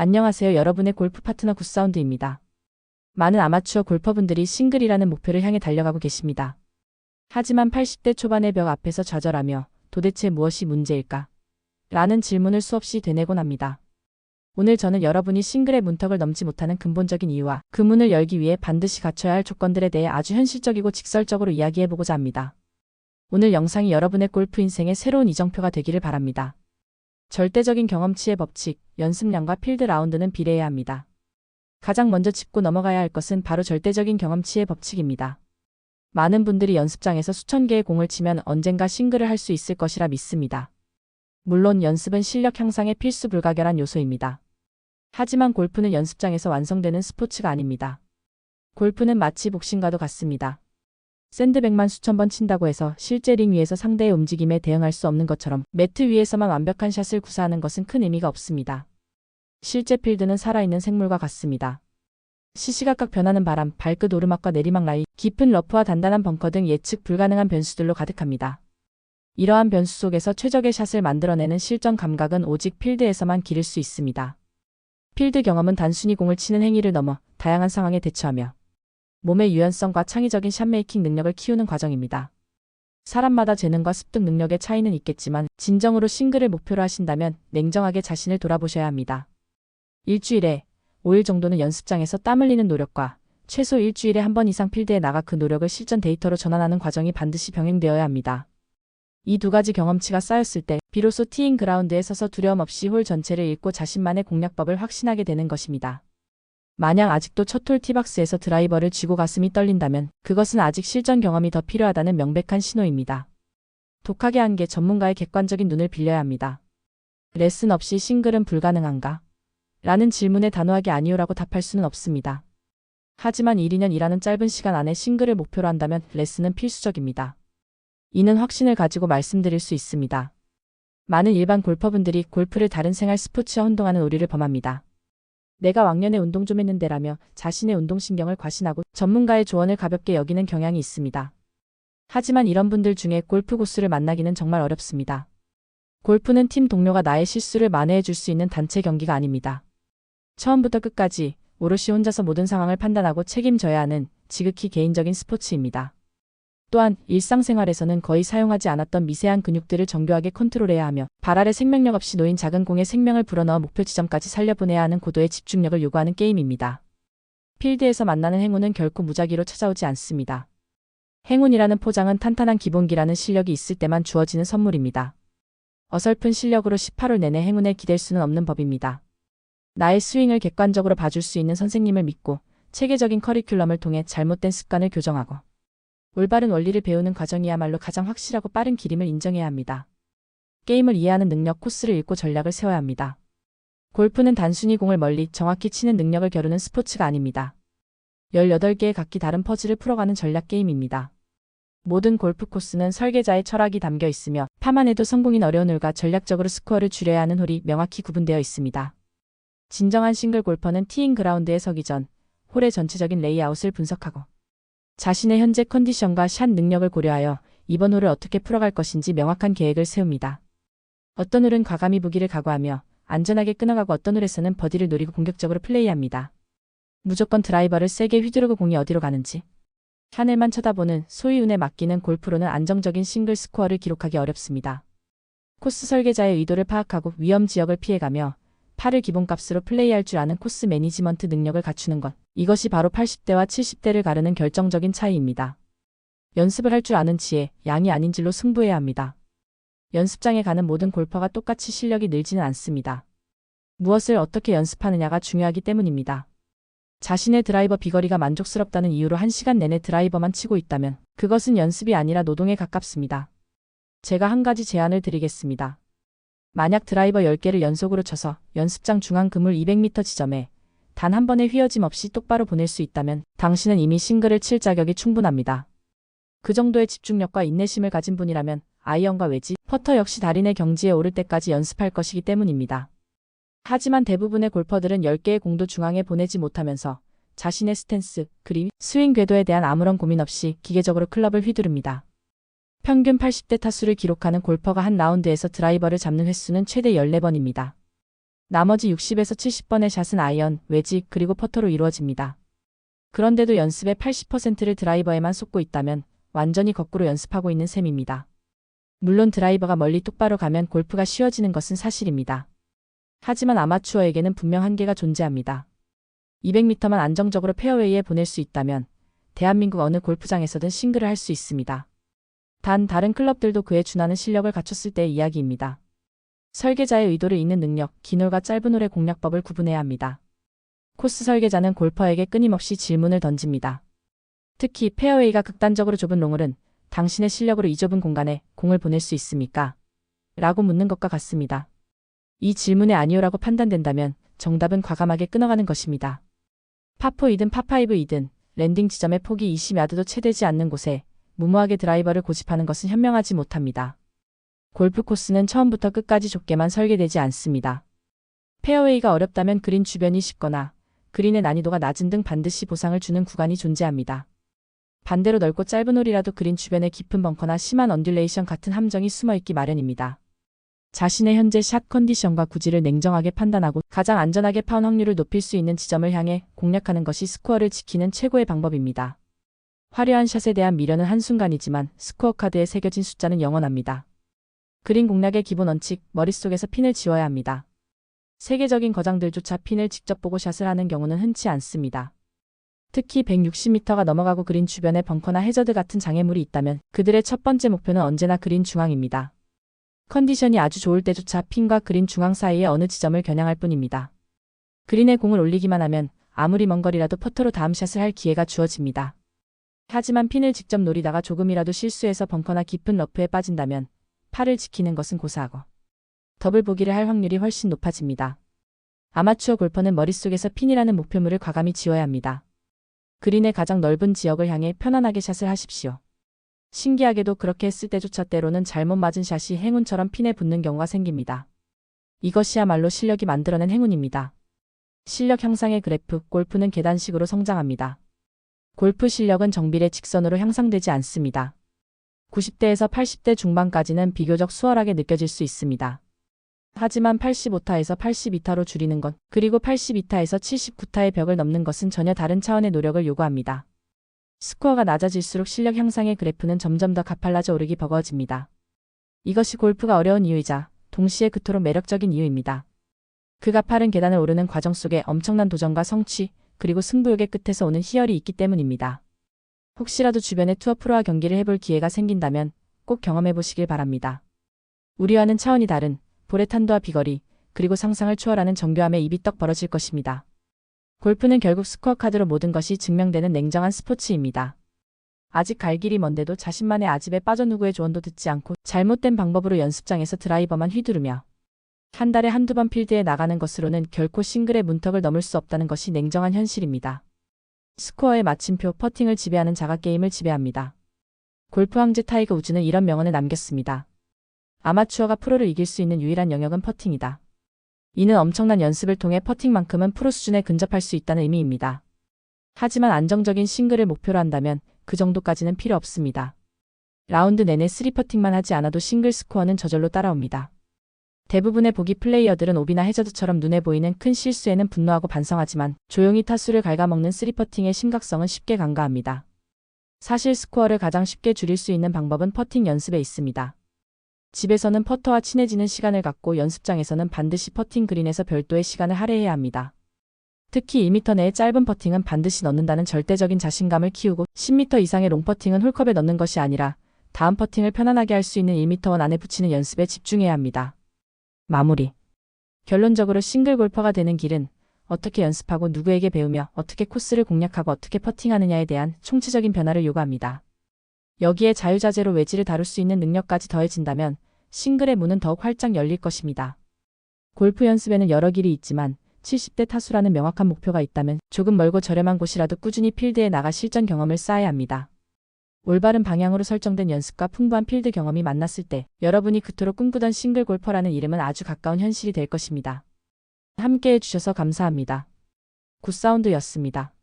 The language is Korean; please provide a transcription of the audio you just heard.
안녕하세요. 여러분의 골프 파트너 굿사운드입니다. 많은 아마추어 골퍼분들이 싱글이라는 목표를 향해 달려가고 계십니다. 하지만 80대 초반의 벽 앞에서 좌절하며 도대체 무엇이 문제일까? 라는 질문을 수없이 되뇌곤 합니다. 오늘 저는 여러분이 싱글의 문턱을 넘지 못하는 근본적인 이유와 그 문을 열기 위해 반드시 갖춰야 할 조건들에 대해 아주 현실적이고 직설적으로 이야기해보고자 합니다. 오늘 영상이 여러분의 골프 인생의 새로운 이정표가 되기를 바랍니다. 절대적인 경험치의 법칙, 연습량과 필드 라운드는 비례해야 합니다. 가장 먼저 짚고 넘어가야 할 것은 바로 절대적인 경험치의 법칙입니다. 많은 분들이 연습장에서 수천 개의 공을 치면 언젠가 싱글을 할 수 있을 것이라 믿습니다. 물론 연습은 실력 향상의 필수 불가결한 요소입니다. 하지만 골프는 연습장에서 완성되는 스포츠가 아닙니다. 골프는 마치 복싱과도 같습니다. 샌드백만 수천 번 친다고 해서 실제 링 위에서 상대의 움직임에 대응할 수 없는 것처럼 매트 위에서만 완벽한 샷을 구사하는 것은 큰 의미가 없습니다. 실제 필드는 살아있는 생물과 같습니다. 시시각각 변하는 바람, 발끝 오르막과 내리막 라인, 깊은 러프와 단단한 벙커 등 예측 불가능한 변수들로 가득합니다. 이러한 변수 속에서 최적의 샷을 만들어내는 실전 감각은 오직 필드에서만 기를 수 있습니다. 필드 경험은 단순히 공을 치는 행위를 넘어 다양한 상황에 대처하며 몸의 유연성과 창의적인 샷메이킹 능력을 키우는 과정입니다. 사람마다 재능과 습득 능력의 차이는 있겠지만 진정으로 싱글을 목표로 하신다면 냉정하게 자신을 돌아보셔야 합니다. 일주일에 5일 정도는 연습장에서 땀 흘리는 노력과 최소 일주일에 한 번 이상 필드에 나가 그 노력을 실전 데이터로 전환하는 과정이 반드시 병행되어야 합니다. 이 두 가지 경험치가 쌓였을 때 비로소 티잉 그라운드에 서서 두려움 없이 홀 전체를 읽고 자신만의 공략법을 확신하게 되는 것입니다. 만약 아직도 첫홀 티박스에서 드라이버를 쥐고 가슴이 떨린다면 그것은 아직 실전 경험이 더 필요하다는 명백한 신호입니다. 독하게 한 게 전문가의 객관적인 눈을 빌려야 합니다. 레슨 없이 싱글은 불가능한가? 라는 질문에 단호하게 아니오라고 답할 수는 없습니다. 하지만 1, 2년 일하는 짧은 시간 안에 싱글을 목표로 한다면 레슨은 필수적입니다. 이는 확신을 가지고 말씀드릴 수 있습니다. 많은 일반 골퍼분들이 골프를 다른 생활 스포츠와 혼동하는 오류를 범합니다. 내가 왕년에 운동 좀 했는데라며 자신의 운동신경을 과신하고 전문가의 조언을 가볍게 여기는 경향이 있습니다. 하지만 이런 분들 중에 골프 고수를 만나기는 정말 어렵습니다. 골프는 팀 동료가 나의 실수를 만회해 줄 수 있는 단체 경기가 아닙니다. 처음부터 끝까지 오롯이 혼자서 모든 상황을 판단하고 책임져야 하는 지극히 개인적인 스포츠입니다. 또한 일상생활에서는 거의 사용하지 않았던 미세한 근육들을 정교하게 컨트롤해야 하며 발 아래 생명력 없이 놓인 작은 공에 생명을 불어넣어 목표 지점까지 살려보내야 하는 고도의 집중력을 요구하는 게임입니다. 필드에서 만나는 행운은 결코 무작위로 찾아오지 않습니다. 행운이라는 포장은 탄탄한 기본기라는 실력이 있을 때만 주어지는 선물입니다. 어설픈 실력으로 18홀 내내 행운에 기댈 수는 없는 법입니다. 나의 스윙을 객관적으로 봐줄 수 있는 선생님을 믿고 체계적인 커리큘럼을 통해 잘못된 습관을 교정하고 올바른 원리를 배우는 과정이야말로 가장 확실하고 빠른 길임을 인정해야 합니다. 게임을 이해하는 능력 코스를 읽고 전략을 세워야 합니다. 골프는 단순히 공을 멀리 정확히 치는 능력을 겨루는 스포츠가 아닙니다. 18개의 각기 다른 퍼즐을 풀어가는 전략 게임입니다. 모든 골프 코스는 설계자의 철학이 담겨 있으며 파만 해도 성공인 어려운 홀과 전략적으로 스코어를 줄여야 하는 홀이 명확히 구분되어 있습니다. 진정한 싱글 골퍼는 티잉 그라운드에 서기 전 홀의 전체적인 레이아웃을 분석하고 자신의 현재 컨디션과 샷 능력을 고려하여 이번 홀을 어떻게 풀어갈 것인지 명확한 계획을 세웁니다. 어떤 홀은 과감히 무기를 각오하며 안전하게 끊어가고 어떤 홀에서는 버디를 노리고 공격적으로 플레이합니다. 무조건 드라이버를 세게 휘두르고 공이 어디로 가는지 하늘만 쳐다보는 소위 운에 맡기는 골프로는 안정적인 싱글 스코어를 기록하기 어렵습니다. 코스 설계자의 의도를 파악하고 위험 지역을 피해가며 팔을 기본값으로 플레이할 줄 아는 코스 매니지먼트 능력을 갖추는 것. 이것이 바로 80대와 70대를 가르는 결정적인 차이입니다. 연습을 할 줄 아는 지혜, 양이 아닌 질로 승부해야 합니다. 연습장에 가는 모든 골퍼가 똑같이 실력이 늘지는 않습니다. 무엇을 어떻게 연습하느냐가 중요하기 때문입니다. 자신의 드라이버 비거리가 만족스럽다는 이유로 1시간 내내 드라이버만 치고 있다면 그것은 연습이 아니라 노동에 가깝습니다. 제가 한 가지 제안을 드리겠습니다. 만약 드라이버 10개를 연속으로 쳐서 연습장 중앙 그물 200m 지점에 단 한 번의 휘어짐 없이 똑바로 보낼 수 있다면 당신은 이미 싱글을 칠 자격이 충분합니다. 그 정도의 집중력과 인내심을 가진 분이라면 아이언과 외지, 퍼터 역시 달인의 경지에 오를 때까지 연습할 것이기 때문입니다. 하지만 대부분의 골퍼들은 10개의 공도 중앙에 보내지 못하면서 자신의 스탠스, 그림, 스윙 궤도에 대한 아무런 고민 없이 기계적으로 클럽을 휘두릅니다. 평균 80대 타수를 기록하는 골퍼가 한 라운드에서 드라이버를 잡는 횟수는 최대 14번입니다. 나머지 60에서 70번의 샷은 아이언, 외지, 그리고 퍼터로 이루어집니다. 그런데도 연습의 80%를 드라이버에만 쏟고 있다면 완전히 거꾸로 연습하고 있는 셈입니다. 물론 드라이버가 멀리 똑바로 가면 골프가 쉬워지는 것은 사실입니다. 하지만 아마추어에게는 분명 한계가 존재합니다. 200m만 안정적으로 페어웨이에 보낼 수 있다면 대한민국 어느 골프장에서든 싱글을 할 수 있습니다. 단 다른 클럽들도 그에 준하는 실력을 갖췄을 때의 이야기입니다. 설계자의 의도를 읽는 능력, 긴 홀과 짧은 홀의 공략법을 구분해야 합니다. 코스 설계자는 골퍼에게 끊임없이 질문을 던집니다. 특히 페어웨이가 극단적으로 좁은 롱홀은 당신의 실력으로 이 좁은 공간에 공을 보낼 수 있습니까? 라고 묻는 것과 같습니다. 이 질문에 아니오라고 판단된다면 정답은 과감하게 끊어가는 것입니다. 파4이든 파5이든 랜딩 지점의 폭이 20야드도 채 되지 않는 곳에 무모하게 드라이버를 고집하는 것은 현명하지 못합니다. 골프 코스는 처음부터 끝까지 좁게만 설계되지 않습니다. 페어웨이가 어렵다면 그린 주변이 쉽거나 그린의 난이도가 낮은 등 반드시 보상을 주는 구간이 존재합니다. 반대로 넓고 짧은 홀이라도 그린 주변에 깊은 벙커나 심한 언듈레이션 같은 함정이 숨어 있기 마련입니다. 자신의 현재 샷 컨디션과 구질을 냉정하게 판단하고 가장 안전하게 파운 확률을 높일 수 있는 지점을 향해 공략하는 것이 스코어를 지키는 최고의 방법입니다. 화려한 샷에 대한 미련은 한순간이지만 스코어 카드에 새겨진 숫자는 영원합니다. 그린 공략의 기본 원칙, 머릿속에서 핀을 지워야 합니다. 세계적인 거장들조차 핀을 직접 보고 샷을 하는 경우는 흔치 않습니다. 특히 160m가 넘어가고 그린 주변에 벙커나 해저드 같은 장애물이 있다면 그들의 첫 번째 목표는 언제나 그린 중앙입니다. 컨디션이 아주 좋을 때조차 핀과 그린 중앙 사이의 어느 지점을 겨냥할 뿐입니다. 그린에 공을 올리기만 하면 아무리 먼 거리라도 퍼터로 다음 샷을 할 기회가 주어집니다. 하지만 핀을 직접 노리다가 조금이라도 실수해서 벙커나 깊은 러프에 빠진다면 팔을 지키는 것은 고사하고 더블 보기를 할 확률이 훨씬 높아집니다. 아마추어 골퍼는 머릿속에서 핀이라는 목표물을 과감히 지어야 합니다. 그린의 가장 넓은 지역을 향해 편안하게 샷을 하십시오. 신기하게도 그렇게 했을 때조차 때로는 잘못 맞은 샷이 행운처럼 핀에 붙는 경우가 생깁니다. 이것이야말로 실력이 만들어낸 행운입니다. 실력 향상의 그래프, 골프는 계단식으로 성장합니다. 골프 실력은 정비례 직선으로 향상되지 않습니다. 90대에서 80대 중반까지는 비교적 수월하게 느껴질 수 있습니다. 하지만 85타에서 82타로 줄이는 것, 그리고 82타에서 79타의 벽을 넘는 것은 전혀 다른 차원의 노력을 요구합니다. 스코어가 낮아질수록 실력 향상의 그래프는 점점 더 가팔라져 오르기 버거워집니다. 이것이 골프가 어려운 이유이자 동시에 그토록 매력적인 이유입니다. 그 가파른 계단을 오르는 과정 속에 엄청난 도전과 성취, 그리고 승부욕의 끝에서 오는 희열이 있기 때문입니다. 혹시라도 주변에 투어 프로와 경기를 해볼 기회가 생긴다면 꼭 경험해 보시길 바랍니다. 우리와는 차원이 다른 볼의 탄도와 비거리, 그리고 상상을 초월하는 정교함에 입이 떡 벌어질 것입니다. 골프는 결국 스코어 카드로 모든 것이 증명되는 냉정한 스포츠입니다. 아직 갈 길이 먼데도 자신만의 아집에 빠져 누구의 조언도 듣지 않고 잘못된 방법으로 연습장에서 드라이버만 휘두르며 한 달에 한두 번 필드에 나가는 것으로는 결코 싱글의 문턱을 넘을 수 없다는 것이 냉정한 현실입니다. 스코어의 마침표 퍼팅을 지배하는 자가 게임을 지배합니다. 골프 황제 타이거 우즈는 이런 명언을 남겼습니다. 아마추어가 프로를 이길 수 있는 유일한 영역은 퍼팅이다. 이는 엄청난 연습을 통해 퍼팅만큼은 프로 수준에 근접할 수 있다는 의미입니다. 하지만 안정적인 싱글을 목표로 한다면 그 정도까지는 필요 없습니다. 라운드 내내 3퍼팅만 하지 않아도 싱글 스코어는 저절로 따라옵니다. 대부분의 보기 플레이어들은 오비나 해저드처럼 눈에 보이는 큰 실수에는 분노하고 반성하지만 조용히 타수를 갉아먹는 3퍼팅의 심각성은 쉽게 간과합니다. 사실 스코어를 가장 쉽게 줄일 수 있는 방법은 퍼팅 연습에 있습니다. 집에서는 퍼터와 친해지는 시간을 갖고 연습장에서는 반드시 퍼팅 그린에서 별도의 시간을 할애해야 합니다. 특히 1m 내의 짧은 퍼팅은 반드시 넣는다는 절대적인 자신감을 키우고 10m 이상의 롱퍼팅은 홀컵에 넣는 것이 아니라 다음 퍼팅을 편안하게 할 수 있는 1m 원 안에 붙이는 연습에 집중해야 합니다. 마무리. 결론적으로 싱글 골퍼가 되는 길은 어떻게 연습하고 누구에게 배우며 어떻게 코스를 공략하고 어떻게 퍼팅하느냐에 대한 총체적인 변화를 요구합니다. 여기에 자유자재로 외지를 다룰 수 있는 능력까지 더해진다면 싱글의 문은 더욱 활짝 열릴 것입니다. 골프 연습에는 여러 길이 있지만 70대 타수라는 명확한 목표가 있다면 조금 멀고 저렴한 곳이라도 꾸준히 필드에 나가 실전 경험을 쌓아야 합니다. 올바른 방향으로 설정된 연습과 풍부한 필드 경험이 만났을 때 여러분이 그토록 꿈꾸던 싱글 골퍼라는 이름은 아주 가까운 현실이 될 것입니다. 함께 해 주셔서 감사합니다. 굿사운드였습니다.